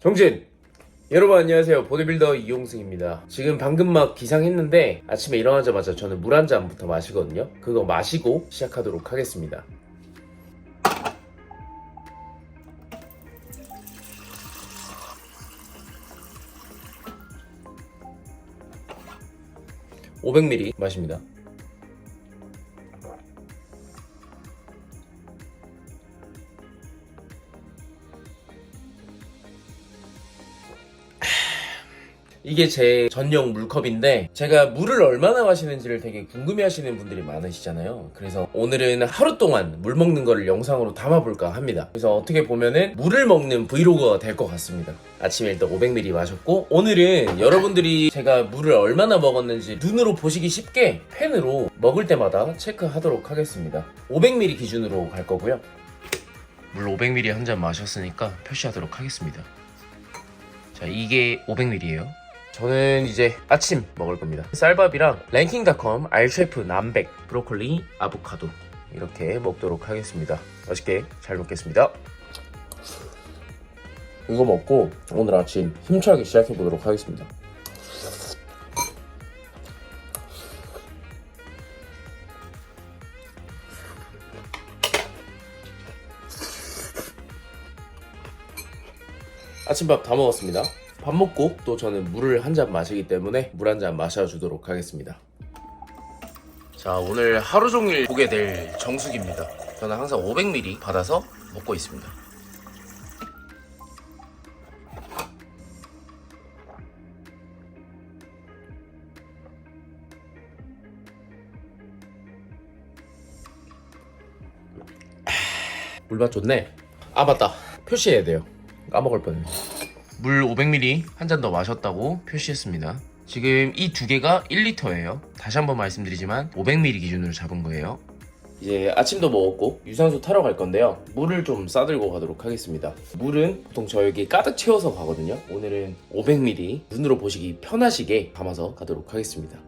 정진! 여러분 안녕하세요. 보디빌더 이용승입니다. 지금 방금 막 기상했는데 아침에 일어나자마자 저는 물 한 잔부터 마시거든요. 그거 마시고 시작하도록 하겠습니다. (500ml) 마십니다. 이게 제 전용 물컵인데 제가 물을 얼마나 마시는지를 되게 궁금해 하시는 분들이 많으시잖아요. 그래서 오늘은 하루 동안 물 먹는 거를 영상으로 담아볼까 합니다. 그래서 어떻게 보면은 물을 먹는 브이로그가 될 것 같습니다. 아침에 일단 500ml 마셨고 오늘은 여러분들이 제가 물을 얼마나 먹었는지 눈으로 보시기 쉽게 펜으로 먹을 때마다 체크하도록 하겠습니다. 500ml 기준으로 갈 거고요. 물 500ml 한 잔 마셨으니까 표시하도록 하겠습니다. 자, 이게 500ml예요. 저는 이제 아침 먹을 겁니다. 쌀밥이랑 랭킹닷컴 알셰프 남백 브로콜리 아보카도 이렇게 먹도록 하겠습니다. 맛있게 잘 먹겠습니다. 이거 먹고 오늘 아침 힘차게 시작해 보도록 하겠습니다. 아침밥 다 먹었습니다. 밥 먹고 또 저는 물을 한 잔 마시기 때문에 물 한 잔 마셔주도록 하겠습니다. 자, 오늘 하루 종일 보게 될 정수기입니다. 저는 항상 500ml 받아서 먹고 있습니다. 물맛 좋네. 아, 맞다. 표시해야 돼요. 까먹을 뻔했네. 물 500ml 한 잔 더 마셨다고 표시했습니다. 지금 이 두 개가 1리터예요. 다시 한번 말씀드리지만 500ml 기준으로 잡은 거예요. 이제 아침도 먹었고 유산소 타러 갈 건데요. 물을 좀 싸들고 가도록 하겠습니다. 물은 보통 저 여기 가득 채워서 가거든요. 오늘은 500ml 눈으로 보시기 편하시게 담아서 가도록 하겠습니다.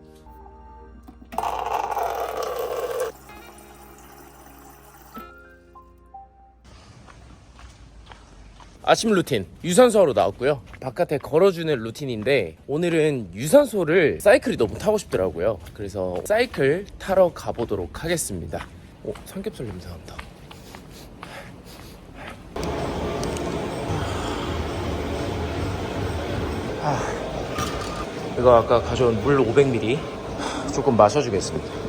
아침 루틴 유산소 하러 나왔고요. 바깥에 걸어주는 루틴인데 오늘은 유산소를 사이클이 너무 타고 싶더라고요. 그래서 사이클 타러 가보도록 하겠습니다. 오 삼겹살 냄새 난다. 아, 이거 아까 가져온 물 500ml 조금 마셔주겠습니다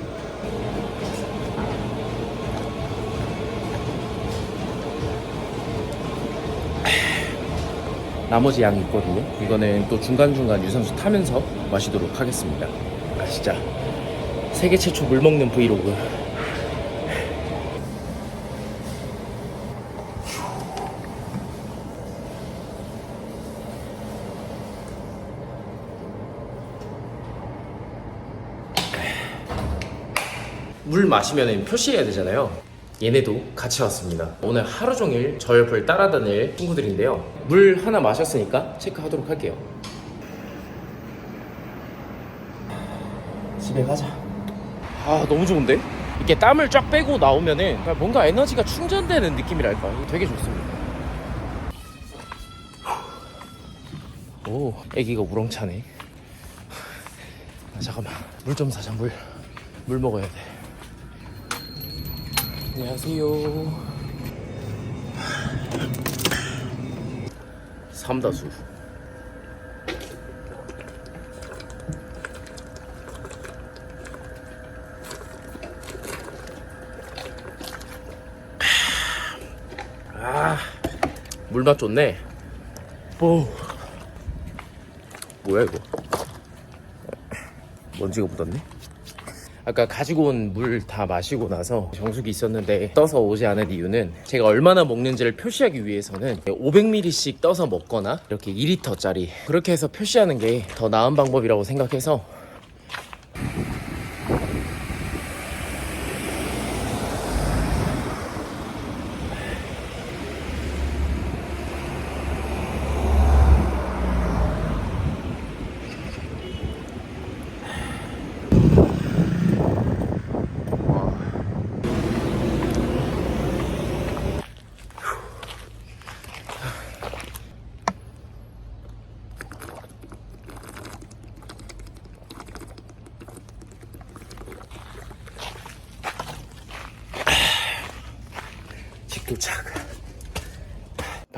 나머지 양이 있거든요. 이거는 또 중간중간 유산소 타면서 마시도록 하겠습니다. 아, 진짜 세계 최초 물 먹는 브이로그. 물 마시면 표시해야 되잖아요. 얘네도 같이 왔습니다. 오늘 하루 종일 저 옆을 따라다닐 친구들인데요. 물 하나 마셨으니까 체크하도록 할게요. 집에 가자. 아 너무 좋은데? 이렇게 땀을 쫙 빼고 나오면은 뭔가 에너지가 충전되는 느낌이랄까. 되게 좋습니다. 오, 애기가 우렁차네. 아, 잠깐만, 물 좀 사자 물. 물 먹어야 돼. 안녕하세요. 삼다수. 아, 물맛 좋네. 오. 뭐야 이거? 먼지가 묻었네. 아까 가지고 온 물 다 마시고 나서 정수기 있었는데 떠서 오지 않은 이유는 제가 얼마나 먹는지를 표시하기 위해서는 500ml씩 떠서 먹거나 이렇게 2리터짜리 그렇게 해서 표시하는 게 더 나은 방법이라고 생각해서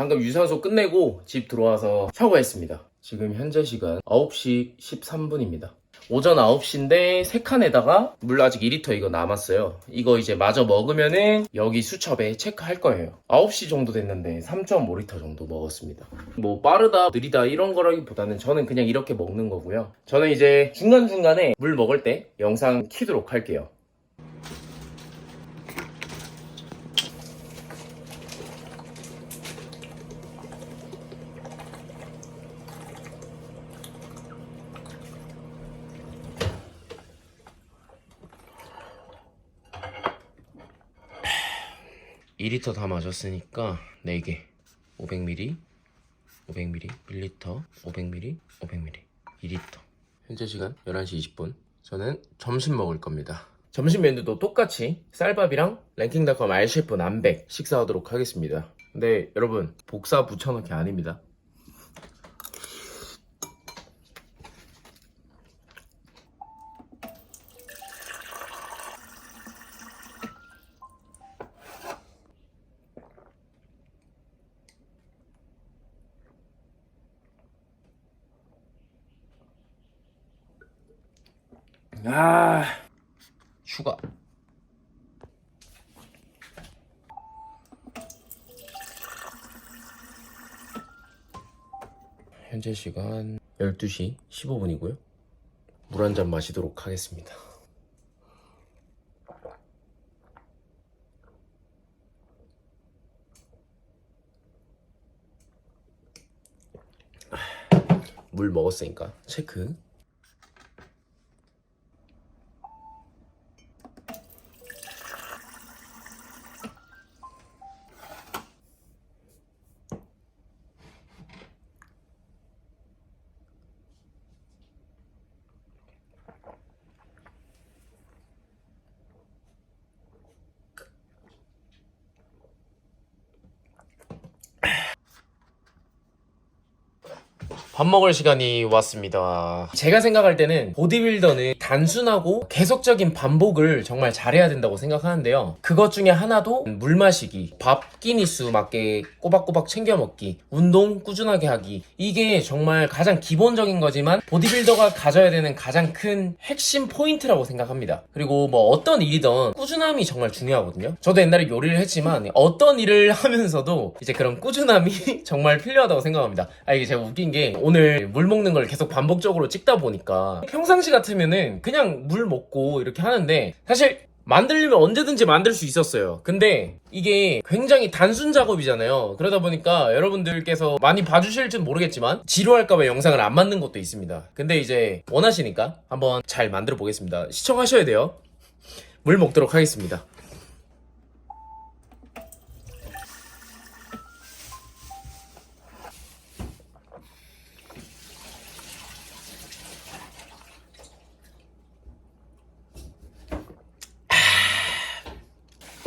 방금 유산소 끝내고 집 들어와서 샤워했습니다. 지금 현재 시간 9시 13분입니다. 오전 9시인데 세 칸에다가 물 아직 2리터 이거 남았어요. 이거 이제 마저 먹으면은 여기 수첩에 체크할 거예요. 9시 정도 됐는데 3.5리터 정도 먹었습니다. 뭐 빠르다 느리다 이런 거라기보다는 저는 그냥 이렇게 먹는 거고요. 저는 이제 중간중간에 물 먹을 때 영상 키도록 할게요. 이 l 리터다 마셨으니까 4개. 500ml 500ml 1리터 500ml 500ml 2리터. 현재 시간 11시 20분. 저는 점심 먹을 겁니다. 점심 메뉴도 똑같이 쌀밥이랑 랭킹닷컴 알셰프 남백 식사하도록 하겠습니다. 근데 여러분 복사 붙여넣기 아닙니다 아. 추가. 현재 시간 12시 15분이고요. 물 한 잔 마시도록 하겠습니다. 물 먹었으니까 체크 밥 먹을 시간이 왔습니다. 제가 생각할 때는 보디빌더는 단순하고 계속적인 반복을 정말 잘해야 된다고 생각하는데요. 그것 중에 하나도 물 마시기, 밥 끼니 수 맞게 꼬박꼬박 챙겨 먹기, 운동 꾸준하게 하기. 이게 정말 가장 기본적인 거지만 보디빌더가 가져야 되는 가장 큰 핵심 포인트라고 생각합니다. 그리고 뭐 어떤 일이든 꾸준함이 정말 중요하거든요. 저도 옛날에 요리를 했지만 어떤 일을 하면서도 이제 그런 꾸준함이 정말 필요하다고 생각합니다. 아 이게 제가 웃긴 게 오늘 물 먹는 걸 계속 반복적으로 찍다 보니까 평상시 같으면은 그냥 물 먹고 이렇게 하는데 사실 만들려면 언제든지 만들 수 있었어요. 근데 이게 굉장히 단순 작업이잖아요. 그러다 보니까 여러분들께서 많이 봐주실지 모르겠지만 지루할까봐 영상을 안 만든 것도 있습니다. 근데 이제 원하시니까 한번 잘 만들어 보겠습니다. 시청하셔야 돼요. 물 먹도록 하겠습니다.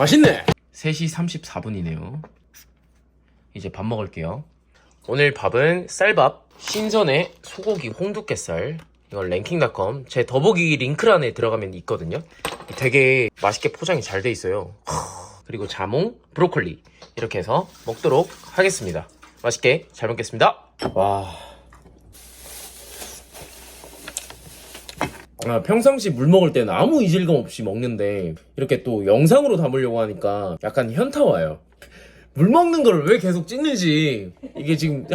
맛있네! 3시 34분이네요. 이제 밥 먹을게요. 오늘 밥은 쌀밥, 신선의 소고기 홍두깨살, 이건 랭킹닷컴, 제 더보기 링크란에 들어가면 있거든요. 되게 맛있게 포장이 잘 돼 있어요. 그리고 자몽, 브로콜리, 이렇게 해서 먹도록 하겠습니다. 맛있게 잘 먹겠습니다. 와. 아, 평상시 물 먹을 때는 아무 이질감 없이 먹는데 이렇게 또 영상으로 담으려고 하니까 약간 현타 와요. 물 먹는 걸 왜 계속 찍는지 이게 지금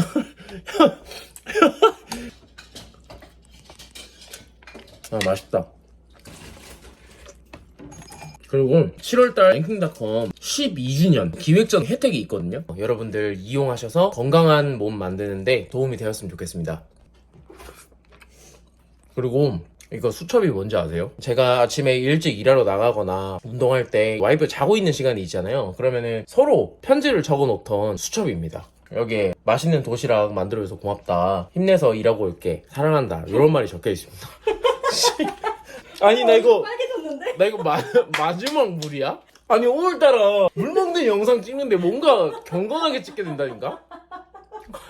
아 맛있다. 그리고 7월달 랭킹닷컴 12주년 기획전 혜택이 있거든요. 여러분들 이용하셔서 건강한 몸 만드는데 도움이 되었으면 좋겠습니다. 그리고 이거 수첩이 뭔지 아세요? 제가 아침에 일찍 일하러 나가거나 운동할 때 와이프 자고 있는 시간이 있잖아요. 그러면은 서로 편지를 적어 놓던 수첩입니다. 여기에 맛있는 도시락 만들어줘서 고맙다. 힘내서 일하고 올게. 사랑한다. 이런 말이 적혀 있습니다. 아니 나 이거 빨개졌는데? 나 이거 마, 마지막 물이야? 아니 오늘따라 물 먹는 영상 찍는데 뭔가 경건하게 찍게 된다니까?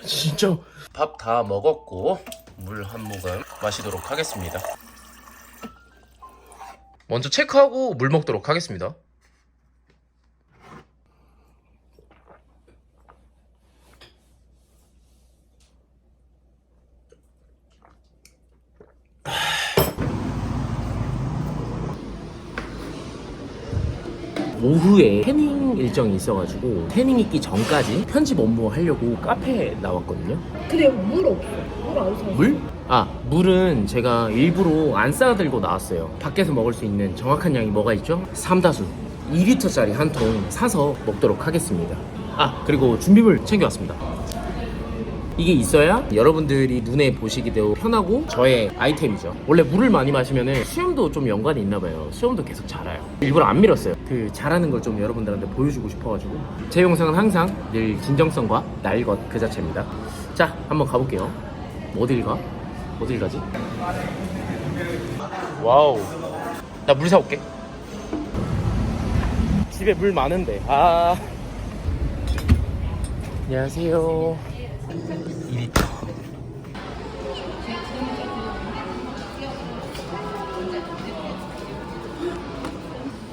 진짜 밥 다 먹었고 물 한 모금 마시도록 하겠습니다 먼저 체크하고 물 먹도록 하겠습니다 오후에 태닝 일정이 있어가지고 태닝 있기 전까지 편집 업무 하려고 카페에 나왔거든요. 근데 물 없어. 물안 사. 물? 아, 물은 제가 일부러 안 싸들고 나왔어요. 밖에서 먹을 수 있는 정확한 양이 뭐가 있죠? 삼다수. 2리터짜리 한 통 사서 먹도록 하겠습니다. 아, 그리고 준비물 챙겨왔습니다. 이게 있어야 여러분들이 눈에 보시기도 편하고 저의 아이템이죠. 원래 물을 많이 마시면 수염도 좀 연관이 있나 봐요. 수염도 계속 자라요. 일부러 안 밀었어요. 그 자라는 걸 좀 여러분들한테 보여주고 싶어가지고 제 영상은 항상 늘 진정성과 날 것 그 자체입니다. 자, 한번 가볼게요. 어딜 가? 어딜 가지? 와우. 나 물 사올게. 집에 물 많은데. 아. 안녕하세요. 2리터.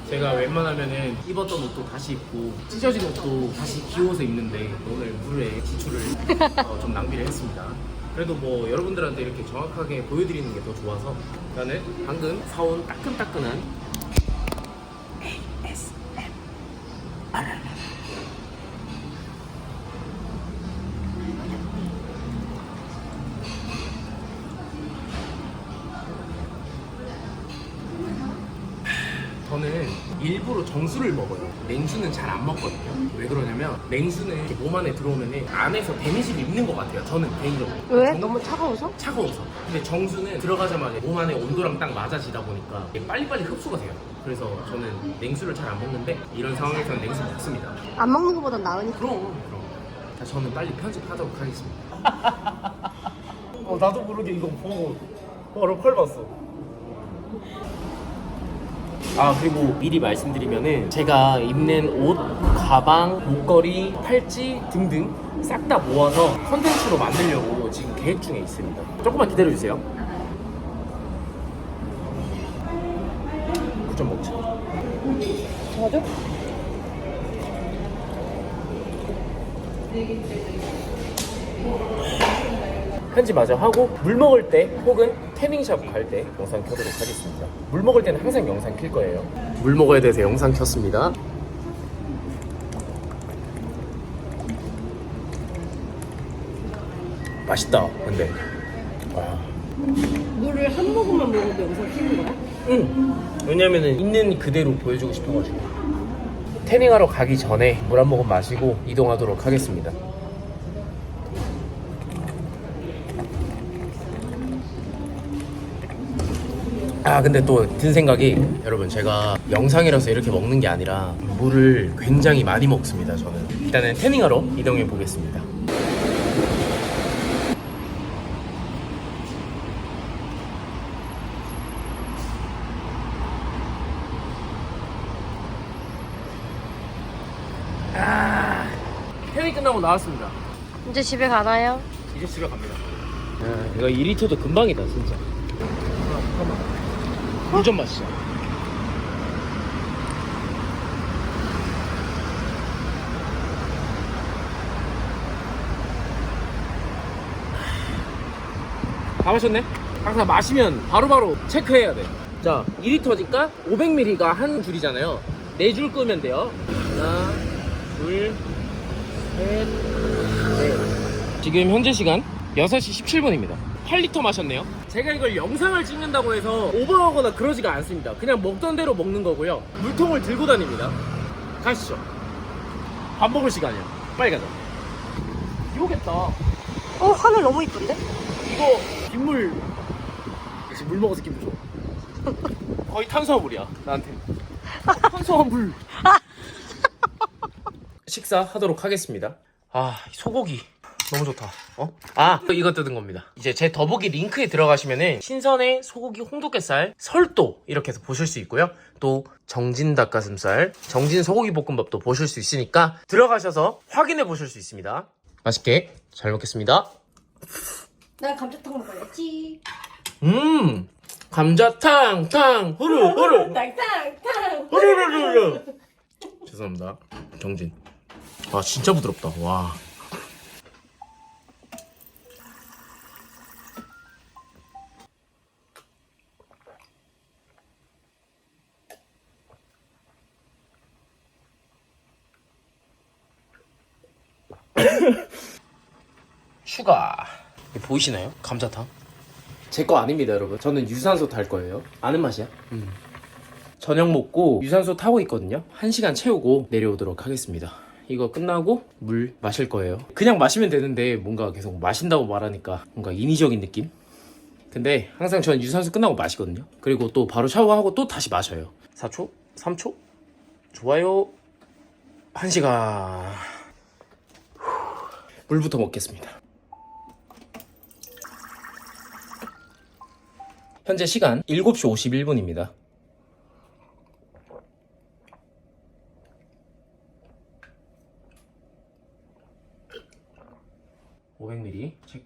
제가 웬만하면은 입었던 옷도 다시 입고 찢어진 옷도 다시 기워서 입는데 오늘 물에 지출을 어, 좀 낭비를 했습니다. 그래도 뭐 여러분들한테 이렇게 정확하게 보여드리는 게 더 좋아서 나는 방금 사온 따끈따끈한 저는 일부러 정수를 먹어요. 냉수는 잘 안 먹거든요. 왜 그러냐면 냉수는 이렇게 몸 안에 들어오면 안에서 데미지를 입는 것 같아요. 저는 개인적으로. 왜? 정- 너무 차가워서? 차가워서. 근데 정수는 들어가자마자 몸 안에 온도랑 딱 맞아지다 보니까 이게 빨리빨리 흡수가 돼요. 그래서 저는 냉수를 잘 안 먹는데 이런 상황에서는 냉수 먹습니다. 안 먹는 것보단 나으니까. 그럼 그럼. 자, 저는 빨리 편집하도록 하겠습니다. 어 나도 모르게 이거 보고 바로 펄 봤어. 아 그리고 미리 말씀드리면은 제가 입는 옷, 가방, 목걸이, 팔찌 등등 싹 다 모아서 컨텐츠로 만들려고 지금 계획 중에 있습니다. 조금만 기다려 주세요. 9점 먹자. 맞아? 편집 마저 하고 물 먹을 때 혹은 태닝샵 갈 때 영상 켜도록 하겠습니다. 물 먹을 때는 항상 영상 킬 거예요. 물 먹어야 돼서 영상 켰습니다. 맛있다. 근데 와. 물을 한 모금만 먹어도 영상 키는 거야? 응. 왜냐면은 있는 그대로 보여주고 싶어가지고. 태닝하러 가기 전에 물 한 모금 마시고 이동하도록 하겠습니다. 아 근데 또 든 생각이 여러분 제가 영상이라서 이렇게 먹는 게 아니라 물을 굉장히 많이 먹습니다 저는. 일단은 태닝하러 이동해 보겠습니다. 아 태닝 끝나고 나왔습니다. 이제 집에 가나요? 이제 집에 갑니다. 야, 이거 2리터도 금방이다 진짜. 아, 좀 마시자 다 마셨네? 항상 마시면 바로바로 체크해야 돼. 자, 2리터니까 500ml가 한 줄이잖아요. 네 줄 끄면 돼요. 하나, 둘, 셋, 넷. 지금 현재 시간 6시 17분입니다. 8리터 마셨네요. 제가 이걸 영상을 찍는다고 해서 오버하거나 그러지가 않습니다. 그냥 먹던 대로 먹는 거고요. 물통을 들고 다닙니다. 가시죠. 밥 먹을 시간이야. 빨리 가자. 비 오겠다. 어, 하늘 너무 이쁜데? 이거 빗물 역시 물 먹어서 기분 좋아 거의 탄수화물이야 나한테 탄수화물 식사하도록 하겠습니다 아 소고기 너무 좋다 어? 아 이거 뜯은 겁니다. 이제 제 더보기 링크에 들어가시면은 신선의 소고기 홍두깨살 설도 이렇게 해서 보실 수 있고요. 또 정진 닭가슴살 정진 소고기 볶음밥도 보실 수 있으니까 들어가셔서 확인해 보실 수 있습니다. 맛있게 잘 먹겠습니다. 난 감자탕 먹어야지. 음 감자탕 탕 후루 후루. 탕탕탕. 후루루루루. 죄송합니다. 정진. 아 진짜 부드럽다. 와 추가. 보이시나요? 감자탕. 제 거 아닙니다, 여러분. 저는 유산소 탈 거예요. 아는 맛이야? 음. 저녁 먹고 유산소 타고 있거든요. 1시간 채우고 내려오도록 하겠습니다. 이거 끝나고 물 마실 거예요. 그냥 마시면 되는데 뭔가 계속 마신다고 말하니까 뭔가 인위적인 느낌? 근데 항상 저는 유산소 끝나고 마시거든요. 그리고 또 바로 샤워하고 또 다시 마셔요. 4초? 3초? 좋아요. 1시간. 물부터 먹겠습니다. 현재 시간 7시 51분입니다. (500ml) 체크.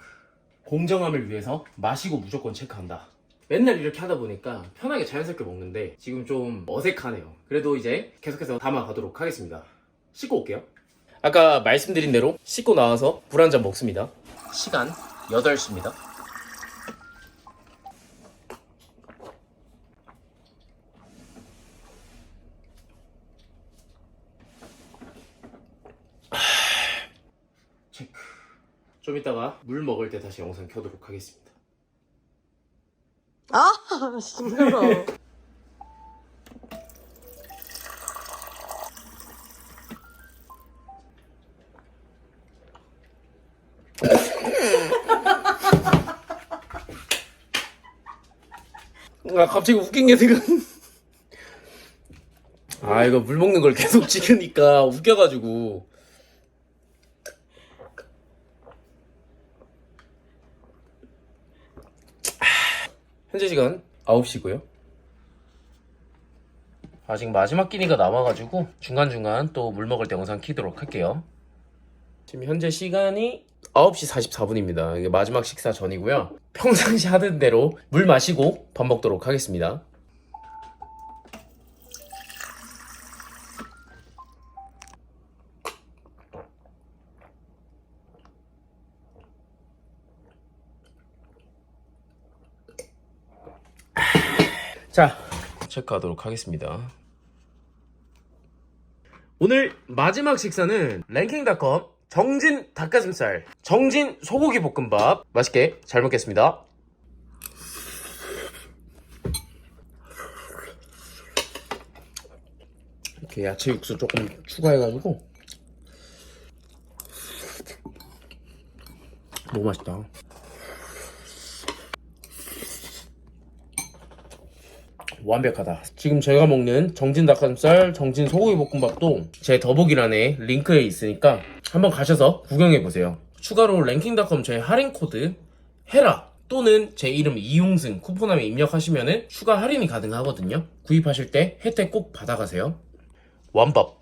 공정함을 위해서 마시고 무조건 체크한다. 맨날 이렇게 하다 보니까 편하게 자연스럽게 먹는데 지금 좀 어색하네요. 그래도 이제 계속해서 담아가도록 하겠습니다. 씻고 올게요 아까 말씀드린 대로 씻고 나와서 물 한 잔 먹습니다 시간 8시입니다 체크. 좀 이따가 물 먹을 때 다시 영상 켜도록 하겠습니다. 아 징그러. 아 갑자기 웃긴 게 생각. 아 이거 물 먹는 걸 계속 찍으니까 웃겨가지고. 현재 시간 9시고요. 아직 마지막 끼니가 남아가지고 중간중간 또 물 먹을 때 영상 키도록 할게요. 지금 현재 시간이 9시 44분입니다. 이게 마지막 식사 전이고요. 평상시 하던 대로 물 마시고 밥 먹도록 하겠습니다. 자, 체크하도록 하겠습니다. 오늘 마지막 식사는 랭킹닷컴 정진 닭가슴살, 정진 소고기 볶음밥 맛있게 잘 먹겠습니다. 이렇게 야채 육수 조금 추가해가지고 너무 맛있다. 완벽하다. 지금 제가 먹는 정진 닭가슴살, 정진 소고기 볶음밥도 제 더보기란에 링크에 있으니까 한번 가셔서 구경해 보세요. 추가로 랭킹닷컴 제 할인 코드 헤라 또는 제 이름 이용승 쿠폰함에 입력하시면은 추가 할인이 가능하거든요. 구입하실 때 혜택 꼭 받아가세요. 완밥.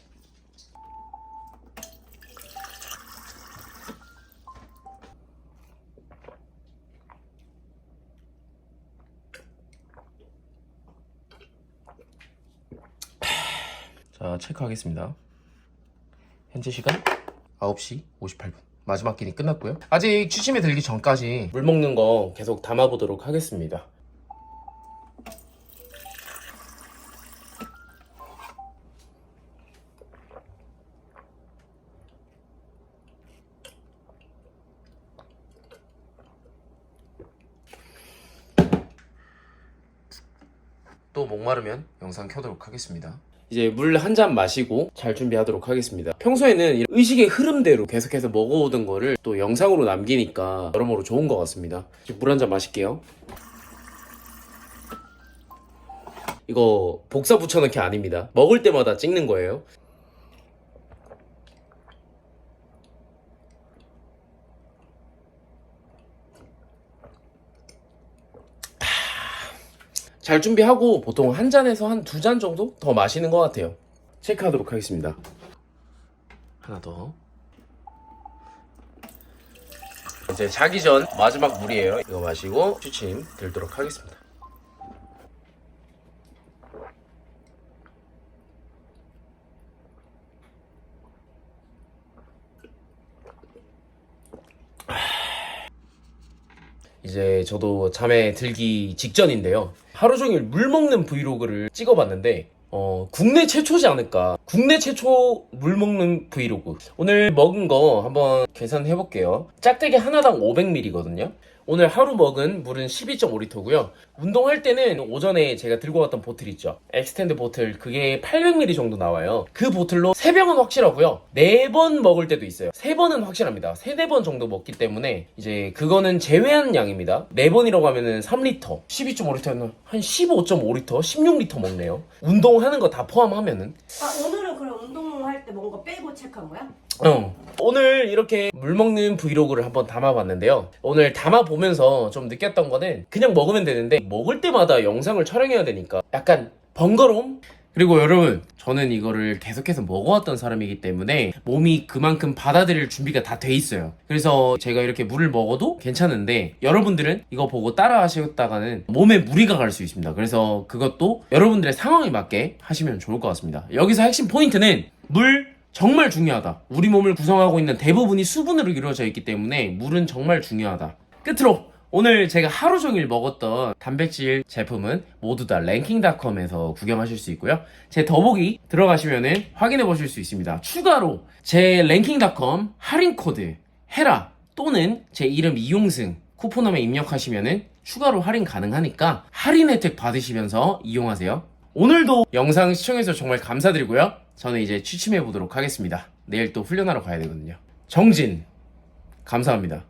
자, 체크하겠습니다. 현재 시간 9시 58분. 마지막 끼니 끝났고요. 아직 취침에 들기 전까지 물 먹는 거 계속 담아보도록 하겠습니다. 또 목마르면 영상 켜도록 하겠습니다. 이제 물 한 잔 마시고 잘 준비하도록 하겠습니다. 평소에는 의식의 흐름대로 계속해서 먹어오던 거를 또 영상으로 남기니까 여러모로 좋은 것 같습니다. 물 한 잔 마실게요. 이거 복사 붙여넣기 아닙니다. 먹을 때마다 찍는 거예요. 잘 준비하고 보통 한 잔에서 한 두 잔 정도 더 마시는 것 같아요. 체크하도록 하겠습니다. 하나 더. 이제 자기 전 마지막 물이에요. 이거 마시고 취침 들도록 하겠습니다. 이제 저도 잠에 들기 직전인데요. 하루 종일 물 먹는 브이로그를 찍어봤는데 어, 국내 최초지 않을까. 국내 최초 물 먹는 브이로그. 오늘 먹은 거 한번 계산해 볼게요. 짝대기 하나당 500ml거든요. 오늘 하루 먹은 물은 12.5리터고요. 운동할 때는 오전에 제가 들고 갔던 보틀 있죠. 엑스텐드 보틀 그게 800ml 정도 나와요. 그 보틀로 3병은 확실하고요. 4번 먹을 때도 있어요. 3번은 확실합니다. 3, 4번 정도 먹기 때문에 이제 그거는 제외한 양입니다. 4번이라고 하면은 3리터, 12.5리터는 한 15.5리터, 16리터 먹네요. 운동하는 거 다 포함하면은 아 오늘은 그럼 운동할 때 뭔가 빼고 체크한 거야? 어. 오늘 이렇게 물 먹는 브이로그를 한번 담아봤는데요. 오늘 담아보면서 좀 느꼈던 거는 그냥 먹으면 되는데 먹을 때마다 영상을 촬영해야 되니까 약간 번거로움? 그리고 여러분, 저는 이거를 계속해서 먹어왔던 사람이기 때문에 몸이 그만큼 받아들일 준비가 다 돼 있어요. 그래서 제가 이렇게 물을 먹어도 괜찮은데 여러분들은 이거 보고 따라 하셨다가는 몸에 무리가 갈 수 있습니다. 그래서 그것도 여러분들의 상황에 맞게 하시면 좋을 것 같습니다. 여기서 핵심 포인트는 물 정말 중요하다. 우리 몸을 구성하고 있는 대부분이 수분으로 이루어져 있기 때문에 물은 정말 중요하다. 끝으로 오늘 제가 하루 종일 먹었던 단백질 제품은 모두 다 랭킹닷컴에서 구경하실 수 있고요. 제 더보기 들어가시면은 확인해 보실 수 있습니다. 추가로 제 랭킹닷컴 할인 코드 헤라 또는 제 이름 이용승 쿠폰함에 입력하시면은 추가로 할인 가능하니까 할인 혜택 받으시면서 이용하세요. 오늘도 영상 시청해주셔서 정말 감사드리고요. 저는 이제 취침해 보도록 하겠습니다. 내일 또 훈련하러 가야 되거든요. 정진, 감사합니다.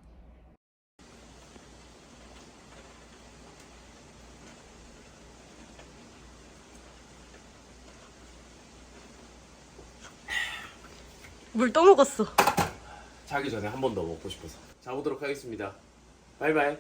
물또 먹었어. 자기 전에 한 번 더 먹고 싶어서. 자보도록 하겠습니다. 바이바이.